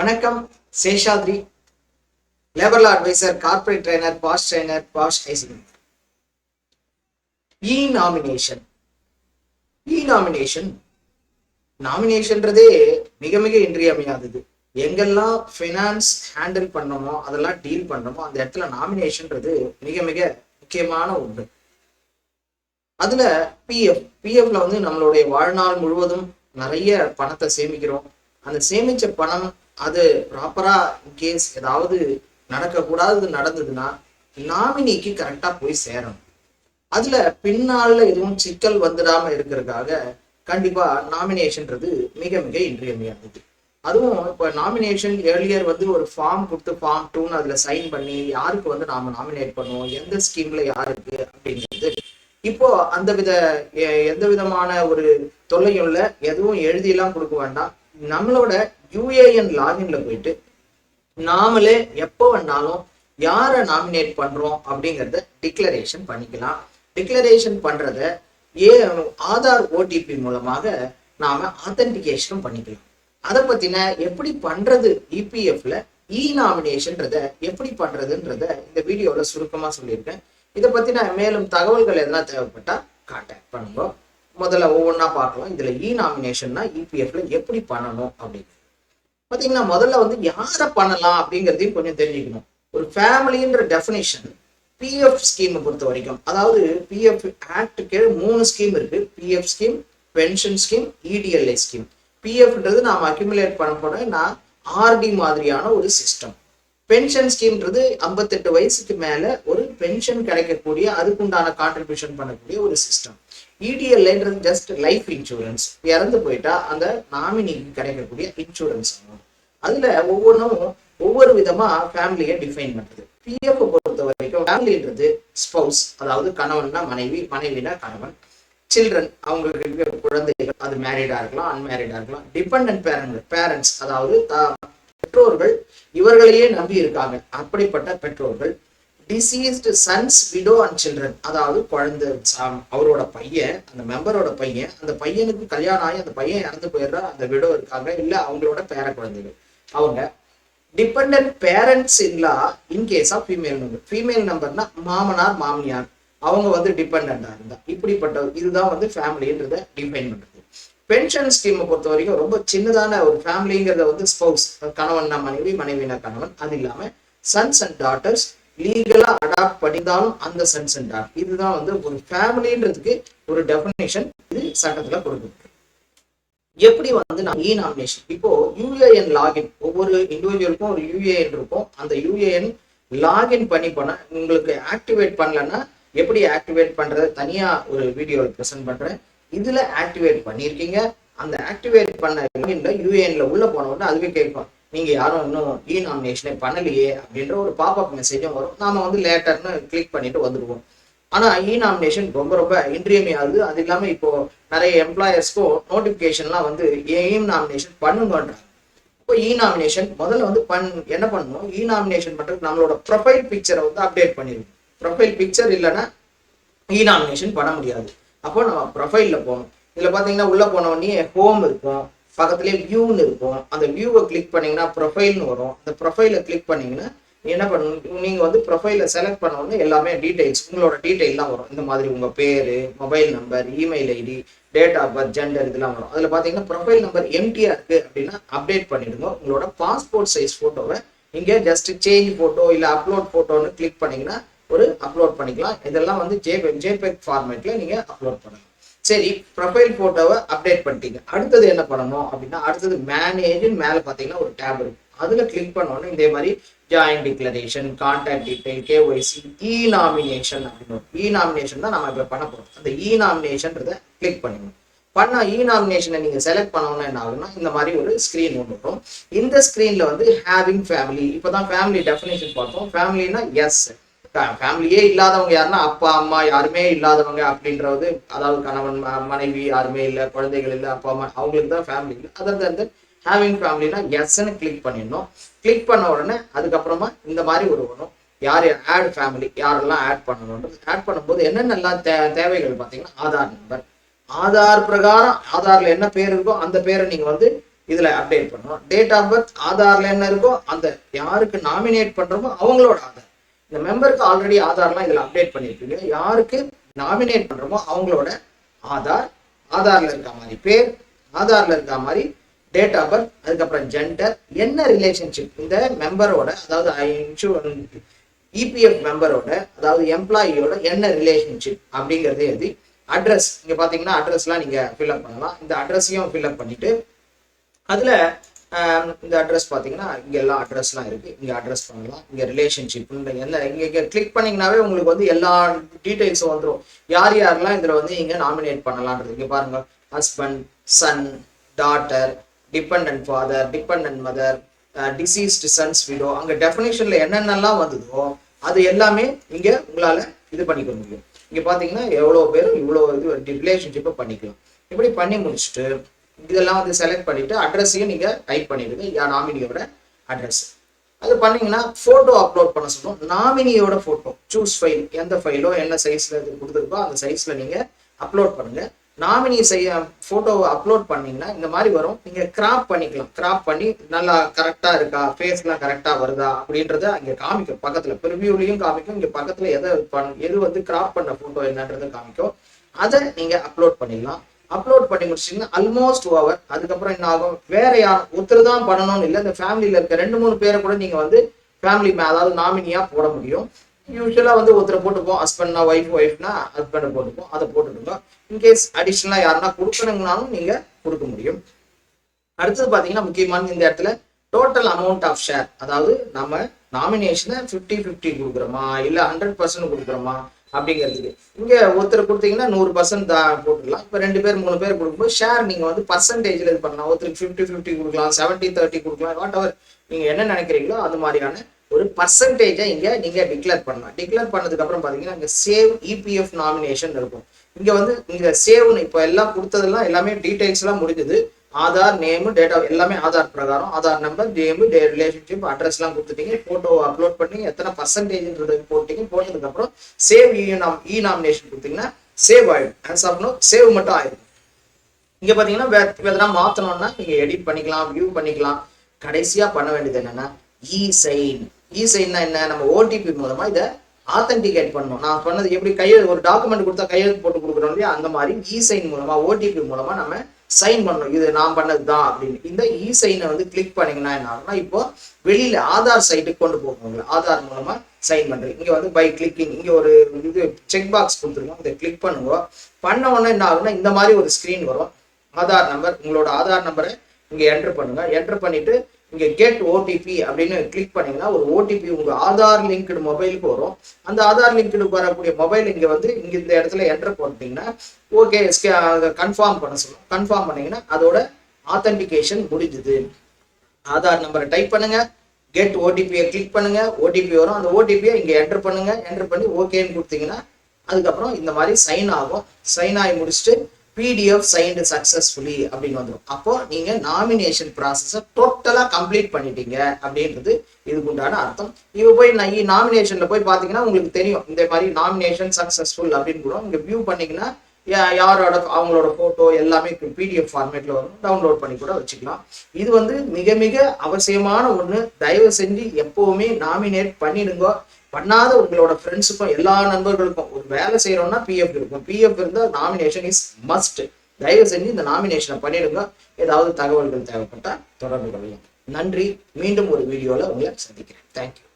வணக்கம் Seshadri labour law advisor corporate trainer pass trainer pass ஐசிங் இ nomination இ nomination நாமினேஷன்றதே மிக மிக இன்றியமையாதது. எங்கெல்லாம் ஃபினான்ஸ் ஹேண்டில் பண்ணோமோ அதெல்லாம் டீல் பண்ணணுமோ அந்த இடத்துல நாமினேஷன்றது மிக மிக முக்கியமான ஒன்று. அதுல பிஎஃப் பிஎஃப்ல வந்து நம்மளுடைய வாழ்நாள் முழுவதும் நிறைய பணத்தை சேமிக்கிறோம். அந்த சேமிச்ச பணம் அது ப்ராப்பரா கேஸ் ஏதாவது நடக்கக்கூடாதது நடந்ததுன்னா நாமினிக்கு கரெக்டா போய் சேரணும். அதுல பின்னால எதுவும் சிக்கல் வந்துடாம இருக்கிறதுக்காக கண்டிப்பா நாமினேஷன்றது மிக மிக இன்றியமையானது அதுவும் இப்போ நாமினேஷன் ஏர்லியர் வந்து ஒரு ஃபார்ம் கொடுத்து ஃபார்ம் டூன்னு அதுல சைன் பண்ணி யாருக்கு வந்து நாம நாமினேட் பண்ணுவோம் எந்த ஸ்கீம்ல யாருக்கு அப்படிங்கிறது இப்போ அந்த வித எ- எந்த விதமான ஒரு தொல்லையும் இல்லை எதுவும் எழுதியெல்லாம் கொடுக்க வேண்டாம். நம்மளோட யூஏஎன் லாகின்ல போயிட்டு நாமளே எப்போ வேணாலும் யாரை நாமினேட் பண்றோம் அப்படிங்கறத டிக்ளரேஷன் பண்ணிக்கலாம். டிக்ளரேஷன் பண்றத ஏ ஆதார் ஓடிபி மூலமாக நாம ஆத்தன்டிகேஷனும் பண்ணிக்கலாம். அதை பத்தின எப்படி பண்றது இபிஎஃப்ல இ நாமினேஷன்றத எப்படி பண்றதுன்றத இந்த வீடியோல சுருக்கமா சொல்லியிருக்கேன். இதை பத்தின மேலும் தகவல்கள் எதனா தேவைப்பட்டா கான்டாக்ட் பண்ணுங்க. முதல்ல ஒவ்வொன்றா பார்க்கலாம். இதுல இ நாமினேஷன்னா இபிஎஃப்ல எப்படி பண்ணணும் அப்படின்னு. பார்த்தீங்கன்னா முதல்ல வந்து யாரை பண்ணலாம் அப்படிங்கிறதையும் கொஞ்சம் தெரிஞ்சுக்கணும். ஒரு ஃபேமிலின்ற டெஃபினேஷன் பிஎஃப் ஸ்கீமை பொறுத்த வரைக்கும். அதாவது பிஎஃப் ஆக்ட் கீழ் மூணு ஸ்கீம் இருக்கு. PF scheme pension scheme EDLI scheme பிஎஃப்ன்றது நாம் அக்யூமுலேட் பண்ண போன நான் ஆர்டி மாதிரியான ஒரு சிஸ்டம் பென்ஷன் ஸ்கீம்ன்றது ஐம்பத்தெட்டு வயசுக்கு மேலே ஒரு பென்ஷன் கிடைக்கக்கூடிய அதுக்குண்டான கான்ட்ரிபியூஷன் பண்ணக்கூடிய ஒரு சிஸ்டம் இடிஎல்ஐன்றது ஜஸ்ட் லைஃப் இன்சூரன்ஸ் இறந்து போயிட்டா அந்த நாமினிக்கு கிடைக்கக்கூடிய இன்சூரன்ஸ் அதுல ஒவ்வொன்றும் ஒவ்வொரு விதமா ஃபேமிலியை டிஃபைன் பண்றது. பிஎஃப் பொறுத்த வரைக்கும் ஃபேமிலின்றது ஸ்பௌஸ் அதாவது கணவன்னா மனைவி மனைவினா கணவன். சில்ட்ரன் அவங்களுக்கு குழந்தைகள் அது மேரிடா இருக்கலாம் அன்மேரிடா இருக்கலாம். டிபெண்ட் பேரண்ட் பேரண்ட்ஸ் அதாவது பெற்றோர்கள் இவர்களையே நம்பி இருக்காங்க. அப்படிப்பட்ட பெற்றோர்கள் deceased sons widow and children அதாவது குழந்தை சா- அவரோட பையன் அந்த மெம்பரோட பையன். அந்த பையனுக்கு கல்யாணம் ஆகி அந்த பையன் இறந்து போயிடுறா அந்த விடோ இருக்காங்க. இல்லை அவங்களோட பேர குழந்தைகள். அவங்க டிபெண்ட் பேரண்ட்ஸ் இல்லா in case of female number female நம்பர்னா மாமனார் மாமியார். அவங்க வந்து டிபெண்டா இருந்தா. இப்படிப்பட்ட இதுதான் வந்து ஃபேமிலின்றத டிஃபைன் பண்றது. பென்ஷன் ஸ்கீமை பொறுத்த வரைக்கும் ரொம்ப சின்னதான ஒரு ஃபேமிலிங்கிறத வந்து ஸ்பௌஸ் கணவன்னா மனைவி மனைவினா கணவன். அது இல்லாமல் சன்ஸ் அண்ட் டாட்டர்ஸ் லீகலா அடாப்ட் பண்ணியிருந்தாலும் அந்த சன்ஸ் அண்ட் இதுதான் வந்து ஒரு ஃபேமிலின்றதுக்கு ஒரு டெஃபினேஷன் இது சட்டத்துல கொடுக்குது எப்படி வந்து நான் இ நாமினேஷன் இப்போ யூஏஎன் லாகின் ஒவ்வொரு இண்டிவிஜுவலுக்கும் ஒரு யூஏஎன் இருக்கும். அந்த யூஏஎன் லாகின் பண்ணி பண்ண உங்களுக்கு ஆக்டிவேட் பண்ணலன்னா எப்படி ஆக்டிவேட் பண்றது? தனியா ஒரு வீடியோவில் ப்ரெசென்ட் பண்றேன். இதுல ஆக்டிவேட் பண்ணியிருக்கீங்க. அந்த ஆக்டிவேட் பண்ண யூஏஎன்ல உள்ள போன உடனே அதுவே கேட்கும். நீங்க யாரும் இன்னும் e இ நாமினேஷனே பண்ணலையே அப்படின்ற ஒரு பாப்அப் மெசேஜும் வரும். நாம வந்து லேட்டர்னு கிளிக் பண்ணிட்டு வந்துடுவோம் ஆனா e இ நாமினேஷன் ரொம்ப ரொம்ப இன்றியமையாது அது இல்லாம இப்போ நிறைய எம்ப்ளாயர்ஸ்க்கும் நோட்டிபிகேஷன்லாம் வந்து ஏஎம் நாமினேஷன் e பண்ணுங்கன்றாங்க. இப்போ இ நாமினேஷன் முதல்ல வந்து பண் என்ன பண்ணணும்? இ நாமினேஷன் பண்றதுக்கு நம்மளோட ப்ரொஃபைல் பிக்சரை வந்து அப்டேட் பண்ணிடுவோம் ப்ரொஃபைல் பிக்சர் இல்லைன்னா இ நாமினேஷன் பண்ண முடியாது. அப்போ நம்ம ப்ரொஃபைல்ல போகணும். இதுல பாத்தீங்கன்னா உள்ள போனவொடனே ஹோம் இருக்கும் பக்கத்துலேயே வியூன்னு இருக்கும். அந்த வியூவை கிளிக் பண்ணீங்கன்னா ப்ரொஃபைல்னு வரும். அந்த ப்ரொஃபைலை கிளிக் பண்ணீங்கன்னா என்ன பண்ணணும்? நீங்கள் வந்து ப்ரொஃபைல செலக்ட் பண்ண உடனே எல்லாமே டீட்டெயில்ஸ் உங்களோட டீட்டெயிலாம் வரும். இந்த மாதிரி உங்கள் பேர் mobile number email ID date of birth gender இதெல்லாம் வரும். அதில் பார்த்தீங்கன்னா ப்ரொஃபைல் நம்பர் எம்டியாக இருக்குது அப்படின்னா அப்டேட் பண்ணிடுங்க. உங்களோட பாஸ்போர்ட் சைஸ் ஃபோட்டோவை இங்க ஜஸ்ட் சேஞ்ச் ஃபோட்டோ இல்லை அப்லோட் ஃபோட்டோன்னு கிளிக் பண்ணிங்கன்னா ஒரு அப்லோட் பண்ணிக்கலாம். இதெல்லாம் வந்து ஜேபெக் ஜேபெக் ஃபார்மேட்டில் நீங்கள் அப்லோட் பண்ணலாம். சரி ப்ரொஃபைல் ஃபோட்டோவை அப்டேட் பண்ணிட்டீங்க. அடுத்தது என்ன பண்ணணும் அப்படின்னா அடுத்தது மேனேஜின் மேல பார்த்தீங்கன்னா ஒரு டேப் இருக்கும். அதில் கிளிக் பண்ணோன்னு இதே மாதிரி join declaration contact detail KYC e nomination அப்படின்னு இ நாமினேஷன் தான் நம்ம இப்போ பண்ண போகிறோம் அந்த இ நாமினேஷன்றதை கிளிக் பண்ணுங்க பண்ண இ நாமினேஷனை நீங்க செலக்ட் பண்ணோம்னா என்ன ஆகும்னா இந்த மாதிரி ஒரு ஸ்க்ரீன் ஒன்று வரும். இந்த ஸ்க்ரீனில் வந்து ஹேவிங் ஃபேமிலி இப்போ தான் ஃபேமிலி டெஃபினேஷன் பார்த்தோம் ஃபேமிலினா எஸ் ஃபேமிலியே இல்லாதவங்க யாருன்னா அப்பா அம்மா யாருமே இல்லாதவங்க அப்படின்றது அதாவது கணவன் ம- மனைவி யாருமே இல்லை குழந்தைகள் இல்லை அப்பா அம்மா அவங்களுக்கு தான் ஃபேமிலி இல்லை. அதர் வந்து ஹேவிங் ஃபேமிலினா எஸ்ன்னு கிளிக் பண்ணிடணும். கிளிக் பண்ண உடனே அதுக்கப்புறமா இந்த மாதிரி ஒரு வரும். யார் ஆட் ஃபேமிலி யாரெல்லாம் ஆட் பண்ணணுன்றது ஆட் பண்ணும்போது என்னென்னலாம் தே தேவைகள் பார்த்தீங்கன்னா ஆதார் நம்பர் ஆதார் பிரகாரம் ஆதாரில் என்ன பேர் இருக்கோ அந்த பேரை நீங்கள் வந்து இதில் அப்டேட் பண்ணணும். டேட் ஆஃப் பர்த் ஆதாரில் என்ன இருக்கோ அந்த யாருக்கு நாமினேட் பண்ணுறோமோ அவங்களோட ஆதார். இந்த மெம்பருக்கு ஆல்ரெடி ஆதார்லாம் இதில் அப்டேட் பண்ணியிருக்கீங்க யாருக்கு நாமினேட் பண்ணுறோமோ அவங்களோட ஆதார் ஆதாரில் இருக்க மாதிரி பேர் ஆதாரில் இருக்க மாதிரி டேட் ஆஃப் பர்த் அதுக்கப்புறம் ஜெண்டர் என்ன ரிலேஷன்ஷிப் இந்த மெம்பரோட அதாவது இபிஎஃப் மெம்பரோட அதாவது எம்ப்ளாயியோட என்ன ரிலேஷன்ஷிப் அப்படிங்கிறது எழுதி அட்ரஸ் இங்கே பார்த்தீங்கன்னா அட்ரஸ்லாம் நீங்கள் ஃபில்அப் பண்ணலாம். இந்த அட்ரஸையும் ஃபில்அப் பண்ணிவிட்டு அதில் இந்த அட்ரஸ் பார்த்தீங்கன்னா இங்கே எல்லா அட்ரஸ்லாம் இருக்குது இங்கே அட்ரஸ் பண்ணலாம். இங்க ரிலேஷன்ஷிப் என்ன இங்கே கிளிக் பண்ணிங்கனாவே உங்களுக்கு வந்து எல்லா டீட்டெயில்ஸும் வந்துடும் யார் யாரெல்லாம் இதில் வந்து இங்கே நாமினேட் பண்ணலான்றது இங்கே பாருங்கள் husband son daughter dependent father dependent mother deceased sons widow அங்கே டெஃபினேஷனில் என்னென்னலாம் வந்ததோ அது எல்லாமே இங்கே உங்களால் இது பண்ணிக்க முடியும். இங்கே பார்த்தீங்கன்னா எவ்வளோ பேரும் இவ்வளோ இது ரிலேஷன்ஷிப்பை பண்ணிக்கலாம். இப்படி பண்ணி முடிச்சுட்டு இதெல்லாம் வந்து செலக்ட் பண்ணிவிட்டு அட்ரஸையும் நீங்கள் டைப் பண்ணிவிடுங்க யா நாமினியோட அட்ரஸ் அது பண்ணீங்கன்னா ஃபோட்டோ அப்லோட் பண்ண சொல்லணும் நாமினியோட ஃபோட்டோ சூஸ் ஃபைல் எந்த ஃபைலோ என்ன சைஸில் இது கொடுத்துருக்கோ அந்த சைஸில் நீங்கள் அப்லோட் பண்ணுங்கள் நாமினி செய்ய ஃபோட்டோவை அப்லோட் பண்ணிங்கன்னா இந்த மாதிரி வரும். நீங்கள் கிராப் பண்ணிக்கலாம். கிராப் பண்ணி நல்லா கரெக்டாக இருக்கா? ஃபேஸ்லாம் கரெக்டாக வருதா? அப்படின்றத அங்கே காமிக்கும். பக்கத்தில் ப்ரிவியூலையும் காமிக்கும். இங்கே பக்கத்தில் எதை பண் எது வந்து கிராப் பண்ண ஃபோட்டோ என்னன்றதை காமிக்கும். அதை நீங்கள் அப்லோட் பண்ணிடலாம். அப்லோட் பண்ணி முடிச்சிங்கன்னா ஆல்மோஸ்ட் ஓவர் அதுக்கப்புறம் என்ன ஆகும்? வேற யார் ஒருத்தர் தான் பண்ணணும்னு இல்லை. இந்த ஃபேமிலியில் இருக்க ரெண்டு மூணு பேரை கூட நீங்கள் வந்து ஃபேமிலி அதாவது நாமினியாக போட முடியும். யூஸ்வலாக வந்து ஒருத்தரை போட்டுப்போம். ஹஸ்பண்ட்னா ஒய்ஃப் ஒய்ஃப்னா ஹஸ்பண்டை போட்டுப்போம். அதை போட்டுடுங்க இன்கேஸ் அடிஷ்னலாக யாருன்னா கொடுக்கணுங்கனாலும் நீங்கள் கொடுக்க முடியும். அடுத்தது பார்த்தீங்கன்னா முக்கியமான இந்த இடத்துல டோட்டல் அமௌண்ட் ஆஃப் ஷேர் அதாவது நம்ம நாமினேஷனை ஃபிஃப்டி ஃபிஃப்டி கொடுக்குறோமா? இல்லை ஹண்ட்ரட் பர்சன்ட் கொடுக்குறோமா? அப்படிங்கிறதுக்கு. இங்கே ஒருத்தர் கொடுத்தீங்கன்னா நூறு பர்சன்ட் தான் போட்டுக்கலாம் இப்போ ரெண்டு பேர் மூணு பேர் கொடுக்கும்போது ஷேர் நீங்கள் வந்து பர்சன்டேஜில் இது பண்ணலாம். ஒருத்தருக்கு ஃபிஃப்டி ஃபிஃப்டி கொடுக்கலாம். செவன்ட்டி தேர்ட்டி கொடுக்கலாம். வாட் எவர் நீங்கள் என்ன நினைக்கிறீங்களோ அது மாதிரியான ஒரு பர்சன்டேஜை இங்கே நீங்கள் டிக்ளேர் பண்ணலாம். டிக்ளேர் பண்ணதுக்கப்புறம் பார்த்தீங்கன்னா இங்கே சேவ் இபிஎஃப் நாமினேஷன் இருக்கும். இங்கே வந்து இங்கே சேவ்னு இப்போ எல்லாம் கொடுத்ததெல்லாம் எல்லாமே டீடைல்ஸ் எல்லாம் முடிஞ்சது. ஆதார் நேம் டேட்டா எல்லாமே ஆதார் பிரகாரம். Aadhaar number name relationship address எல்லாம் கொடுத்துட்டீங்க. போட்டோ அப்லோட் பண்ணி எத்தனை பர்சன்டேஜ்ன்றது போட்டீங்க. போட்டதுக்கு அப்புறம் சேவ் இ e நாம் இ e நாமினேஷன் கொடுத்தீங்கன்னா சேவ் ஆயிடும். ஆஸ் ஆஃப் சேவ் மட்டும் ஆயிடும் இங்க பாத்தீங்கன்னா எதனா மாத்தணும்னா நீங்க எடிட் பண்ணிக்கலாம் வியூ பண்ணிக்கலாம். கடைசியா பண்ண வேண்டியது என்னன்னா இ சைன் இ சைன்னா என்ன? நம்ம ஓடிபி மூலமா இதை ஆத்தன்டிகேட் பண்ணணும். நான் சொன்னது எப்படி கையெழு ஒரு டாக்குமெண்ட் கொடுத்தா கையெழுத்து போட்டு கொடுக்குறோம் இல்லையா? அந்த மாதிரி இ சைன் மூலமா ஓடிபி மூலமா நம்ம சைன் பண்ணணும். இது நான் பண்ணது தான் அப்படின்னு. இந்த இ சைனை வந்து கிளிக் பண்ணீங்கன்னா என்ன ஆகும்னா இப்போ வெளியில ஆதார் சைட்டுக்கு கொண்டு போகணும் ஆதார் மூலமா சைன் பண்றீங்க இங்க வந்து பை கிளிக்கிங் இங்க ஒரு இது செக் பாக்ஸ் கொடுத்துருக்கோம். இதை கிளிக் பண்ணுங்க. பண்ண உடனே என்ன ஆகும்னா இந்த மாதிரி ஒரு ஸ்கிரீன் வரும். ஆதார் நம்பர் உங்களோட ஆதார் நம்பரை இங்க என்டர் பண்ணுங்க. என்டர் பண்ணிட்டு இங்கே கெட் ஓடிபி அப்படின்னு கிளிக் பண்ணீங்கன்னா ஒரு ஓடிபி உங்கள் ஆதார் லிங்க்டு மொபைலுக்கு வரும். அந்த ஆதார் லிங்க்டு வரக்கூடிய மொபைல் இங்கே வந்து இங்கே இந்த இடத்துல என்டர் பண்ணிட்டீங்கன்னா ஓகே கன்ஃபார்ம் பண்ண சொல்லும். கன்ஃபார்ம் பண்ணீங்கன்னா அதோட ஆத்தென்டிகேஷன் முடிஞ்சுது. ஆதார் நம்பரை டைப் பண்ணுங்கள் கெட் ஓடிபியை கிளிக் பண்ணுங்கள் ஓடிபி வரும். அந்த ஓடிபியை இங்கே என்டர் பண்ணுங்கள் என்டர் பண்ணி ஓகேன்னு கொடுத்தீங்கன்னா அதுக்கப்புறம் இந்த மாதிரி சைன் ஆகும். சைன் ஆகி முடிச்சுட்டு பிடிஎஃப் சைன்டு சக்ஸஸ்ஃபுல்லி அப்படின்னு வந்துடும் அப்போ நீங்கள் நாமினேஷன் ப்ராசஸை டோட்டலாக கம்ப்ளீட் பண்ணிட்டீங்க அப்படின்றது இதுக்கு உண்டான அர்த்தம். இப்போ போய் நான் நாமினேஷனில் போய் பார்த்தீங்கன்னா உங்களுக்கு தெரியும். இந்த மாதிரி நாமினேஷன் சக்ஸஸ்ஃபுல் அப்படின்னு கூட நீங்கள் வியூ பண்ணிங்கன்னா யா- யாரோட அவங்களோட ஃபோட்டோ எல்லாமே பிடிஎஃப் ஃபார்மேட்டில் வரும். டவுன்லோட் பண்ணி கூட வச்சுக்கலாம். இது வந்து மிக மிக அவசியமான ஒன்று தயவு செஞ்சு எப்போவுமே நாமினேட் பண்ணிடுங்க. பண்ணாத உங்களோட ஃப்ரெண்ட்ஸுக்கும் எல்லா நண்பர்களுக்கும் ஒரு வேலை செய்யறோம்னா பிஎஃப் இருக்கும். பிஎஃப் இருந்தால் நாமினேஷன் இஸ் மஸ்ட் தயவு செஞ்சு இந்த நாமினேஷனை பண்ணிடுங்க. ஏதாவது தகவல்கள் தேவைப்பட்டால் தொடர்பு கொள்ளுங்க. நன்றி. மீண்டும் ஒரு வீடியோவில் உங்களை சந்திக்கிறேன். தேங்க்யூ